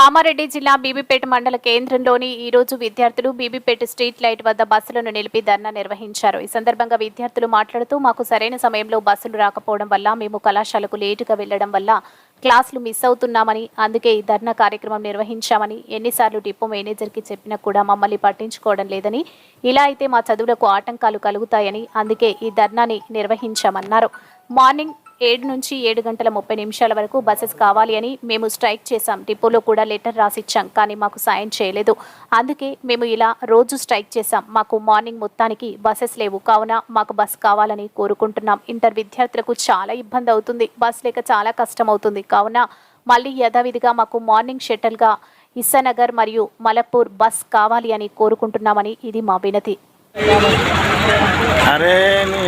కామారెడ్డి జిల్లా బీబీపేట మండల కేంద్రంలోని ఈ రోజు విద్యార్థులు బీబీపేట స్ట్రీట్ లైట్ వద్ద బస్సులను నిలిపి ధర్నా నిర్వహించారు. ఈ సందర్భంగా విద్యార్థులు మాట్లాడుతూ మాకు సరైన సమయంలో బస్సులు రాకపోవడం వల్ల మేము కళాశాలకు లేటుగా వెళ్ళడం వల్ల క్లాసులు మిస్ అవుతున్నామని అందుకే ఈ ధర్నా కార్యక్రమం నిర్వహించామని ఎన్నిసార్లు డిపో మేనేజర్కి చెప్పినా కూడా మమ్మల్ని పట్టించుకోవడం లేదని ఇలా అయితే మా చదువులకు ఆటంకాలు కలుగుతాయని అందుకే ఈ ధర్నాని నిర్వహించామన్నారు. మార్నింగ్ ఏడు నుంచి ఏడు గంటల ముప్పై నిమిషాల వరకు బస్సెస్ కావాలి అని మేము స్ట్రైక్ చేశాం. డిపోలో కూడా లెటర్ రాసిచ్చాం కానీ మాకు సాయం చేయలేదు. అందుకే మేము ఇలా రోజు స్ట్రైక్ చేశాం. మాకు మార్నింగ్ మొత్తానికి బస్సెస్ లేవు. కావున మాకు బస్ కావాలని కోరుకుంటున్నాం. ఇంటర్ విద్యార్థులకు చాలా ఇబ్బంది అవుతుంది. బస్ లేక చాలా కష్టం అవుతుంది కావున మళ్ళీ యథావిధిగా మాకు మార్నింగ్ షటిల్గా ఇస్సానగర్ మరియు మలపూర్ బస్ కావాలి అని కోరుకుంటున్నామని ఇది మా వినతి. అరే నీ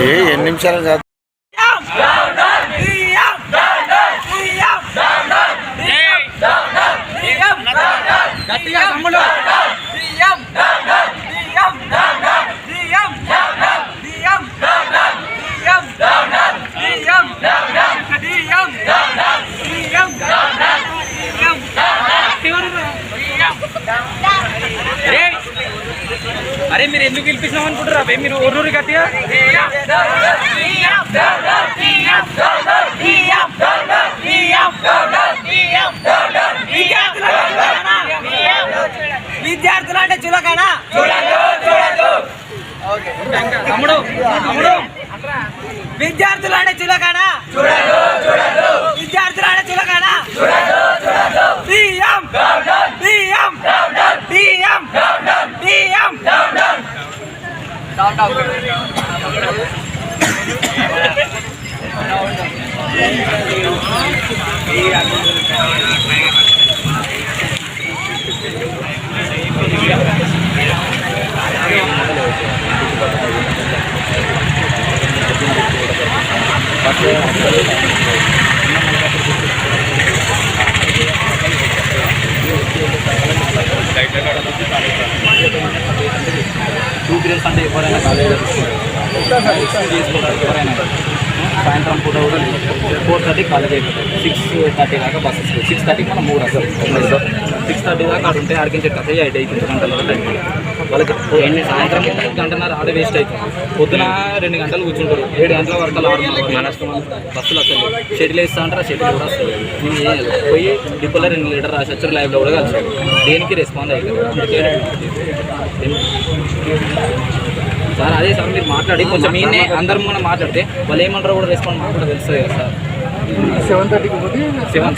ఏ ఎన్ని నిమిషాలు కాదు. గట్టిగా అరే మీరు ఎందుకు గెలిపించినాం అనుకుంటారు అవే మీరు ఒర్రూరు గట్టిగా đâu đâu Thank you. Periods అంటే ఎవరైనా కాలేజ్ చేసుకోవడానికి ఎవరైనా సాయంత్రం పూట కూడా ఫోర్ థర్టీ కాలేజ్ అయిపోతుంది. సిక్స్ థర్టీ దాకా బస్సెస్ సిక్స్ థర్టీకి మనం మూడు అసలు. సిక్స్ థర్టీ దాకా ఆడ ఉంటే ఆడికించే కథ ఎయిట్ అవుతుంది గంటల వరకు అయిపోతుంది వాళ్ళకి ఎన్ని సాయంత్రం గంటన్నర ఆడ వేస్ట్ అవుతుంది. పొద్దున రెండు గంటలు కూర్చుంటారు. ఏడు గంటల వరకు ఆడుతున్నారు మన బస్సులు అసలు షటిల్ వేస్తా అంటారా? షటిల్ కూడా వస్తుంది మేము ఏం పోయి డిపోలో రెండు లీటర్ రాసి వచ్చారు లైవ్లో కూడా కలిసి దేనికి రెస్పాండ్ అవుతారు సార్ అదే సార్ మీరు మాట్లాడి కొంచెం మీనే అందరం మనం మాట్లాడితే వాళ్ళు ఏమంటారో కూడా రెస్పాండ్ మాకు కూడా తెలుస్తుంది కదా sir. Seven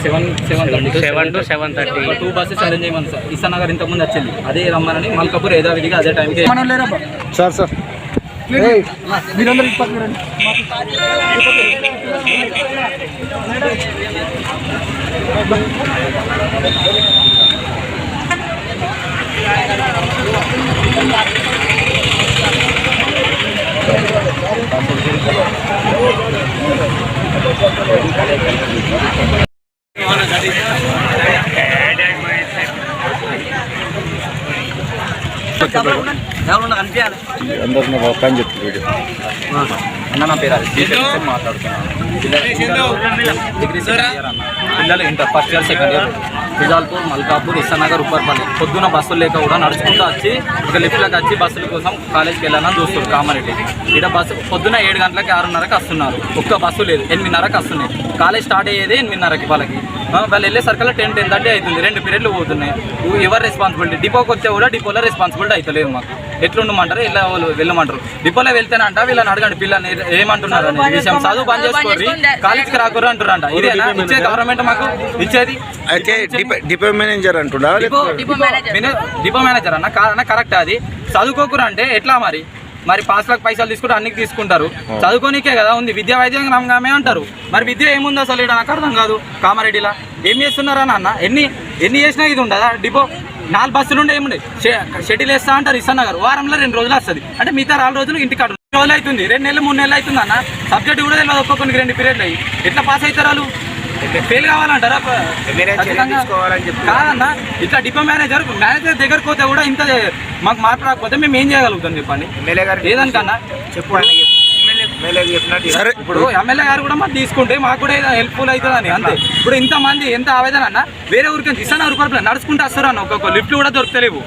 seven seven thirty. Seven to seven thirty. Two buses arrange చేయమని సార్. ఇస్తా నగర్ ఇంతకుముందు వచ్చింది. అదే రమ్మనని మల్కాపూర్ యథావిధిగా అదే టైంకి సార్ సార్. అందరిని ఒక అని చెప్పి వీడియో అన్న నా పేరు అది మాట్లాడుతున్నాను డిగ్రీ సెకండ్ ఇయర్ అన్న పిల్లలు inter first year second year Fizalpur Malkapur Issanagar Upparpalli. పొద్దున బస్సులు లేక కూడా నడుచుకుంటూ వచ్చి ఒక లిఫ్ట్లోకి వచ్చి బస్సుల కోసం కాలేజ్కి వెళ్ళాలని చూస్తారు కామారెడ్డి. ఇక్కడ బస్సు పొద్దున ఏడు గంటలకి ఆరున్నరకి వస్తున్నారు. ఒక్క బస్సు లేదు. ఎనిమిదిన్నరకి వస్తున్నాయి. కాలేజ్ స్టార్ట్ అయ్యేది ఎనిమిదిన్నరకి వాళ్ళకి. వాళ్ళు వెళ్ళే సర్కిల్లో టెన్ టెన్ థర్టీ అవుతుంది. రెండు పీరియడ్లు పోతున్నాయి. ఎవరు రెస్పాన్సిబిలిటీ డిపోకి వచ్చే కూడా డిపోలో రెస్పాన్సిబిలిటీ అవుతలేదు మాకు. ఎట్లుండమంటారు? ఇలా వాళ్ళు వెళ్ళమంటారు? డిపోలో వెళ్తేనంట వీళ్ళని అడగండి పిల్లల్ని ఏమంటున్నారు అనే విషయం. చదువు బంద్ చేసుకోరి కాలేజ్కి రాకూరు అంటారంట ఇదేనా? ఇచ్చేది గవర్నమెంట్ మాకు? ఇచ్చేది? అయితే డిపో డిపో మేనేజర్ అంటున్నా డిపో మేనే- డిపో మేనేజర్ అన్న కా- అన్న కరెక్ట్ అది. చదువుకోకురు అంటే ఎట్లా మరి? మరి పాస్లకు పైసలు తీసుకుంటే అన్ని తీసుకుంటారు. చదువుకోనికే కదా ఉంది విద్యా వైద్యం నమ్మకమే అంటారు. మరి విద్య ఏముంది అసలు ఇక్కడ? నాకు అర్థం కాదు. కామారెడ్డిలా. ఏం చేస్తున్నారా నాన్న ఎన్ని ఎన్ని చేసినా ఇది ఉండదా? డిపో నాలుగు బస్సులు ఉండే ఏముండే? షెటిల్ వేస్తా అంటారు ఇస్తున్నారు వారంలో రెండు రోజులు వస్తుంది. అంటే మిగతా నాలుగు రోజులు ఇంటికి అటు రోజులు అవుతుంది. రెండు నెలలు మూడు నెలలు అవుతుంది అన్న. సబ్జెక్ట్ కూడా తెలియదు. ఒక్కొక్కరికి రెండు పీరియడ్లు అయ్యి. ఎట్లా పాస్ అవుతారు వాళ్ళు? ఫెయిల్ కావాలంటారా. కాదన్న. ఇట్లా డిపో మేనేజర్ మేనేజర్ దగ్గరకు పోతే కూడా ఇంత మాకు మార్పు రాకపోతే మేము ఏం చేయగలుగుతాం చెప్పండి? ఏదానికన్నా? చెప్పు ఆయన చెప్పు. ఎమ్మెల్యే చెప్పినట్టు సరే. ఇప్పుడు ఎమ్మెల్యే గారు కూడా మాకు తీసుకుంటే మాకు కూడా హెల్ప్ఫుల్ అవుతుందని అంతే. ఇప్పుడు ఇంత మంది ఎంత ఆవేదన అన్న వేరే ఊరికి ఇస్తాను రూపాయలు నడుచుకుంటూ వస్తారు అన్న ఒక్కొక్క లిఫ్ట్లు కూడా దొరకలేవు.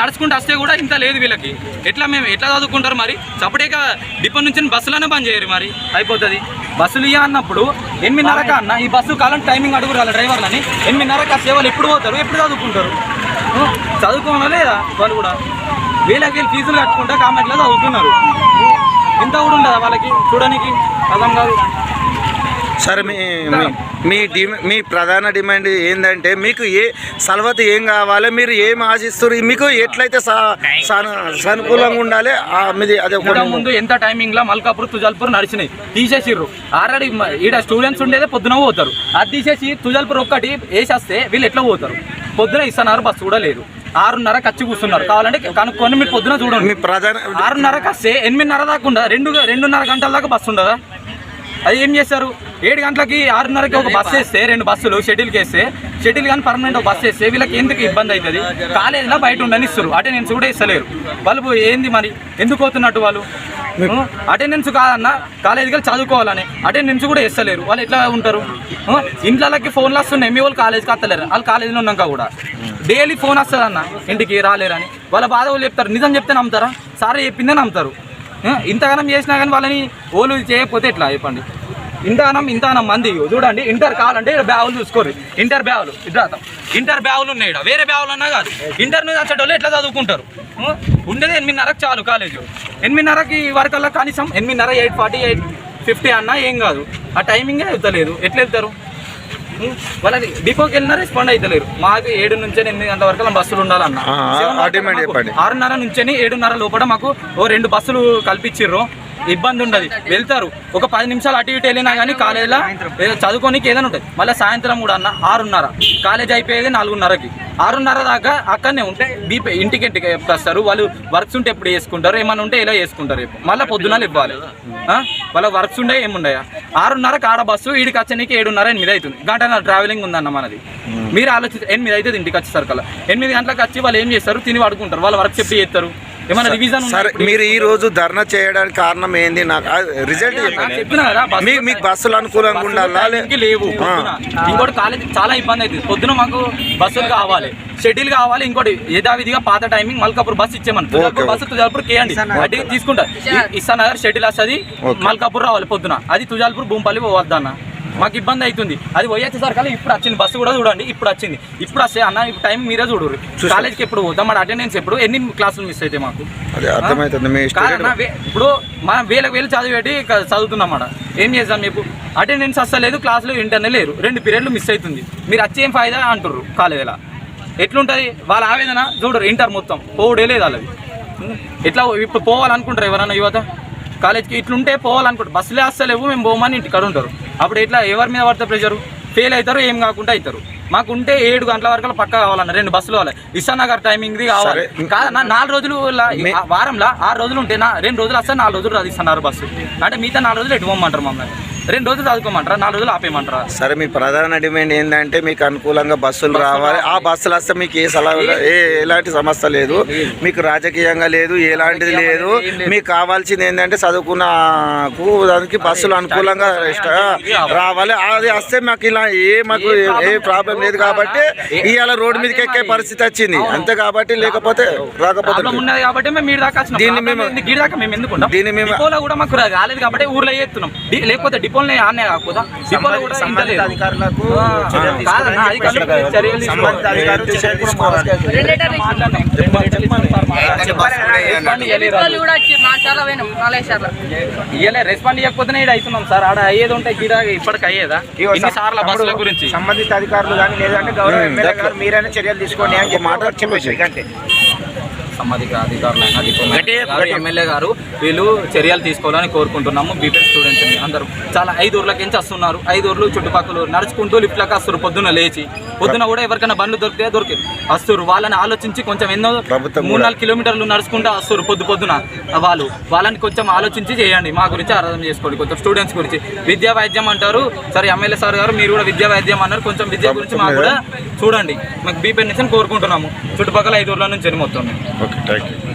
నడుచుకుంటూ వస్తే కూడా ఇంత లేదు వీళ్ళకి. ఎట్లా మేము ఎట్లా చదువుకుంటారు మరి? సపరేట్గా డిపో నుంచి బస్సులోనే బంద్ చేయరు మరి. అయిపోతుంది. బస్సులు ఇయ్య అన్నప్పుడు ఎనిమిదిన్నరక అన్న ఈ బస్సు కాలం టైమింగ్ అడుగురు వాళ్ళ డ్రైవర్లని. ఎనిమిదిన్నరక వస్తే వాళ్ళు ఎప్పుడు పోతారు ఎప్పుడు చదువుకుంటారు? చదువుకోవాలా లేదా వాళ్ళు కూడా? వీళ్ళకి వెళ్ళి ఫీజులు కట్టుకుంటే కామెంట్లో చదువుతున్నారు. ఇంత కూడా ఉండదా వాళ్ళకి? చూడడానికి అర్థం కాదు. సరే మీ మీ- మీ డిమా మీ ప్రధాన డిమాండ్ ఏంటంటే మీకు ఏ సలవత ఏం కావాలి మీరు ఏం ఆశిస్తారు మీకు ఎట్లయితే సానుకూలంగా ఉండాలి మీది అదే ముందు ఎంత టైమింగ్లో మల్కాపూర్ తుజాల్పూర్ నడిచినాయి తీసేసిర్రు. ఆల్రెడీ ఈడ స్టూడెంట్స్ ఉండేదే పొద్దున పోతారు. అది తీసేసి తుజాల్పూర్ ఒక్కటి వేసేస్తే వీళ్ళు ఎట్లా పోతారు? పొద్దున ఇస్తున్నారు బస్సు కూడా లేదు. ఆరున్నర కచ్చి కూర్చున్నారు. కావాలంటే కనుక్కొని మీరు పొద్దున చూడండి. మీ ప్రధాన ఆరున్నరకు వస్తే ఎనిమిదిన్నర దాకా ఉండదా రెండు రెండున్నర గంటల దాకా బస్సు ఉండదా? అది ఏం చేస్తారు ఏడు గంటలకి ఆరున్నరకి ఒక బస్సు వేస్తే రెండు బస్సులు షెడ్యూల్కి వేస్తే షెడ్యూల్ కానీ పర్మనెంట్ ఒక బస్సు వేస్తే వీళ్ళకి ఎందుకు ఇబ్బంది అవుతుంది? కాలేజీలో బయట ఉండని ఇస్తారు అటెండెన్స్ కూడా ఇస్తలేరు. వాళ్ళు ఏంది మరి? ఎందుకు పోతున్నట్టు వాళ్ళు? అటెండెన్స్ కాదన్న కాలేజీకి చదువుకోవాలని. అటెండెన్స్ కూడా ఇస్తలేరు వాళ్ళు ఎట్లా ఉంటారు? ఇంట్లోకి ఫోన్లు వస్తున్నాయి. మీ వాళ్ళు కాలేజీకి వస్తలేరు. వాళ్ళు కాలేజీలో ఉన్నాక కూడా. డైలీ ఫోన్ వస్తుంది అన్న ఇంటికి రాలేరని. వాళ్ళ బాధ వాళ్ళు చెప్తారు. నిజం చెప్తే నమ్ముతారా? సారే చెప్పిందే నమ్ముతారు. ఇంతగానం చేసినా కానీ వాళ్ళని ఓలు చేయకపోతే ఎట్లా? చెప్పండి. ఇంతగానం ఇంతగానం మంది చూడండి ఇంటర్ కావాలంటే ఈడ బ్యాగులు చూసుకోరు ఇంటర్ బ్యాగులు ఇట్లా ఇంటర్ బ్యాగులు ఉన్నాయి ఈడ. వేరే బ్యాగులు అన్నా కాదు. ఇంటర్ మీద వచ్చేటోళ్ళు ఎట్లా చదువుకుంటారు? ఉండేది ఎనిమిదిన్నరకు చాలు కాలేజ్. ఎనిమిదిన్నరకి వరకల్లా కనీసం ఎనిమిదిన్నర ఎయిట్ ఫార్టీ ఎయిట్ ఫిఫ్టీ అన్నా ఏం కాదు. ఆ టైమింగే వెళ్తలేదు ఎట్లా వెళ్తారు? వాళ్ళది డిపోకి వెళ్ళినా రెస్పాండ్ అవుతలేరు మాకు ఏడు నుంచి ఎనిమిది గంటల వరకు బస్సులు ఉండాలన్న. ఆరున్నర నుంచి ఏడున్నర లోపల మాకు ఓ రెండు బస్సులు కల్పించిర్రు. ఇబ్బంది ఉండదు. వెళ్తారు. ఒక పది నిమిషాలు అటు ఇటు వెళ్ళినా కానీ కాలేజీలో చదువుకోనికి ఏదైనా ఉంటుంది. మళ్ళీ సాయంత్రం కూడా అన్న ఆరున్నర. కాలేజ్ అయిపోయేది నాలుగున్నరకి. ఆరున్నర దాకా అక్కడనే ఉంటే బీపీ ఇంటికి ఇంటికి వస్తారు. వాళ్ళు వర్క్స్ ఉంటే ఎప్పుడు చేసుకుంటారు? ఏమైనా ఉంటే ఇలా చేసుకుంటారు రేపు మళ్ళీ పొద్దున ఇవ్వాలి? వాళ్ళ వర్క్స్ ఉండే ఏముండయా? ఆరున్నర కాడ బస్సు ఈడికి వచ్చేనికి ఏడున్నర ఎనిమిది అవుతుంది. గంట ట్రావెలింగ్ ఉందన్న మనది. మీరు ఆలోచిస్తే ఎనిమిది అవుతుంది ఇంటికి వచ్చేసరికి అలా ఎనిమిది గంటలకు వచ్చి వాళ్ళు ఏం చేస్తారు? తిని పడుకుంటారు. వాళ్ళ వర్క్ చెప్పి చేస్తారు? ఏమైనా రివిజన్ సరే మీరు ఈ రోజు ధర్నా చేయడానికి కారణం ఏంది? నాకు రిజల్ట్ చెప్పండి. చెప్పినా కదా బస్సు మీ మీకు బస్సులు అనుకూలంగా ఉండాలా? లే- టైంకి లేవు ఆ. పొద్దున. ఇంకోటి కాలేజ్ చాలా ఇబ్బంది అవుతుంది పొద్దున మాకు బస్సులు కావాలి. షెడ్యూల్ కావాలి ఇంకోటి యథావిధిగా పాత టైమింగ్ మల్కాపూర్ బస్ ఇచ్చేమని తుజాపూర్ బస్సు తుజాల్పూర్ కేయండి. అది తీసుకుంటా. ఇస్తా నగర్ షెడ్యూల్ వస్తుంది. మల్కాపూర్ రావాలి పొద్దున. అది తుజాల్పూర్ భూంపల్లి పోవద్దన్న. మాకు ఇబ్బంది అవుతుంది. అది పోయేసరికి ఇప్పుడు వచ్చింది. బస్సు కూడా చూడండి ఇప్పుడు వచ్చింది. ఇప్పుడు వస్తే అన్న ఇప్పుడు టైం మీరే చూడు కాలేజ్కి ఎప్పుడు పోతాం మన అటెండెన్స్ ఎప్పుడు? ఎన్ని క్లాసులు మిస్ అయితే మాకు? ఇప్పుడు మనం వేలకు వేలు చదివేటి చదువుతున్నాం అన్నమాట ఏం చేద్దాం మీకు? అటెండెన్స్ వస్తలేదు క్లాసులు ఇంటర్నే లేరు. రెండు పీరియడ్లు మిస్ అవుతుంది. మీరు వచ్చి ఏం ఫాయిదా అంటారు కాలేజీలో? ఎట్లుంటుంది? వాళ్ళ ఆవేదన చూడరు ఇంటర్ మొత్తం. పోవుడే లేదు వాళ్ళది. ఎట్లా ఇప్పుడు పోవాలనుకుంటారు ఎవరన్నా యువత? కాలేజ్కి ఇట్లుంటే పోవాలనుకుంటారు. బస్సులే వస్తలేవు మేము పోమని ఇంటికాడ ఉంటారు. అప్పుడు ఎట్లా ఎవరి మీద పడితే ప్రెషర్ ఫెయిల్ అవుతారు ఏం కాకుండా అవుతారు. మాకు ఉంటే ఏడు గంటల వరకు పక్క కావాలన్న రెండు బస్సులు కావాలి. ఇస్తానగర్ టైమింగ్ది కావాలి. కాదన్న నాలుగు రోజులు వారంలో ఆరు రోజులు ఉంటే నా రెండు రోజులు వస్తే నాలుగు రోజులు రాదు ఇస్తున్నారు బస్సు. అంటే మిగతా నాలుగు రోజులు ఎటు పోమంటారు మమ్మల్ని? రెండు రోజులు చదువుకోమంటారా నాలుగు రోజులు ఆపేయమంటారా? సరే మీ ప్రధాన డిమాండ్ ఏంటంటే మీకు అనుకూలంగా బస్సులు రావాలి. ఆ బస్సులు వస్తే మీకు ఏ సలహా ఏ ఎలాంటి సమస్య లేదు. మీకు రాజకీయంగా లేదు ఎలాంటిది లేదు. మీకు కావాల్సింది ఏంటంటే చదువుకున్నకు దానికి బస్సులు అనుకూలంగా రావాలి. అది వస్తే మాకు ఇలా ఏ మాకు ఏ- ప్రాబ్లం లేదు కాబట్టి ఇవాళ రోడ్డు మీదకి ఎక్కే పరిస్థితి వచ్చింది. అంతే కాబట్టి లేకపోతే రాకపోతే దీన్ని మేము-? దీన్ని మేము- కూడా మాకు రాలేదు కాబట్టి ఊర్లో చేస్తున్నాం లేకపోతే డిపోలో ఆనే కూడా సంబంధిత. అధికారులకు చర్యలు. సంబంధిత అధికారులు చర్యలు తీసుకోవాలి ఇయ్యలే రెస్పాండ్ ఇవ్వకపోతేనే అవుతున్నాం సార్. ఆడ అయ్యేది ఉంటే గీడ ఇప్పటికి అయ్యేదా? ఇన్ని సార్ల బస్సుల గురించి. సంబంధిత అధికారులు కానీ లేదంటే గౌరవ ఎమ్మెల్యే గారు మీరైనా చర్యలు తీసుకోండి అని మాట చెప్పేసి. సంబంధిత అధికారులైనా డిప్లొమాట్ ఎమ్మెల్యే గారు వీళ్ళు చర్యలు తీసుకోవాలని కోరుకుంటున్నాము. బీపీఎస్ స్టూడెంట్స్ అందరూ చాలా ఐదు ఊర్లకి నుంచి వస్తున్నారు ఐదు ఊర్లు చుట్టుపక్కల. నడుచుకుంటూ లిఫ్ట్లకు వస్తారు పొద్దున్న లేచి. పొద్దున కూడా ఎవరికైనా బండ్లు దొరికితే దొరికి వస్తారు వాళ్ళని ఆలోచించి కొంచెం ఎన్నో మూడు. నాలుగు కిలోమీటర్లు నడుచుకుంటూ వస్తారు పొద్దు పొద్దున. వాళ్ళు వాళ్ళని కొంచెం ఆలోచించి చేయండి. మా గురించి అర్థం చేసుకోండి. కొంచెం స్టూడెంట్స్ గురించి. విద్యా వైద్యం అంటారు. సరే ఎమ్మెల్యే సార్ గారు మీరు కూడా విద్యా వైద్యం అన్నారు. కొంచెం విద్య గురించి మాకు కూడా చూడండి. మాకు బీపీ నుంచి కోరుకుంటున్నాము. చుట్టుపక్కల ఐదు ఊర్ల నుంచి మొత్తం Okay, thank you.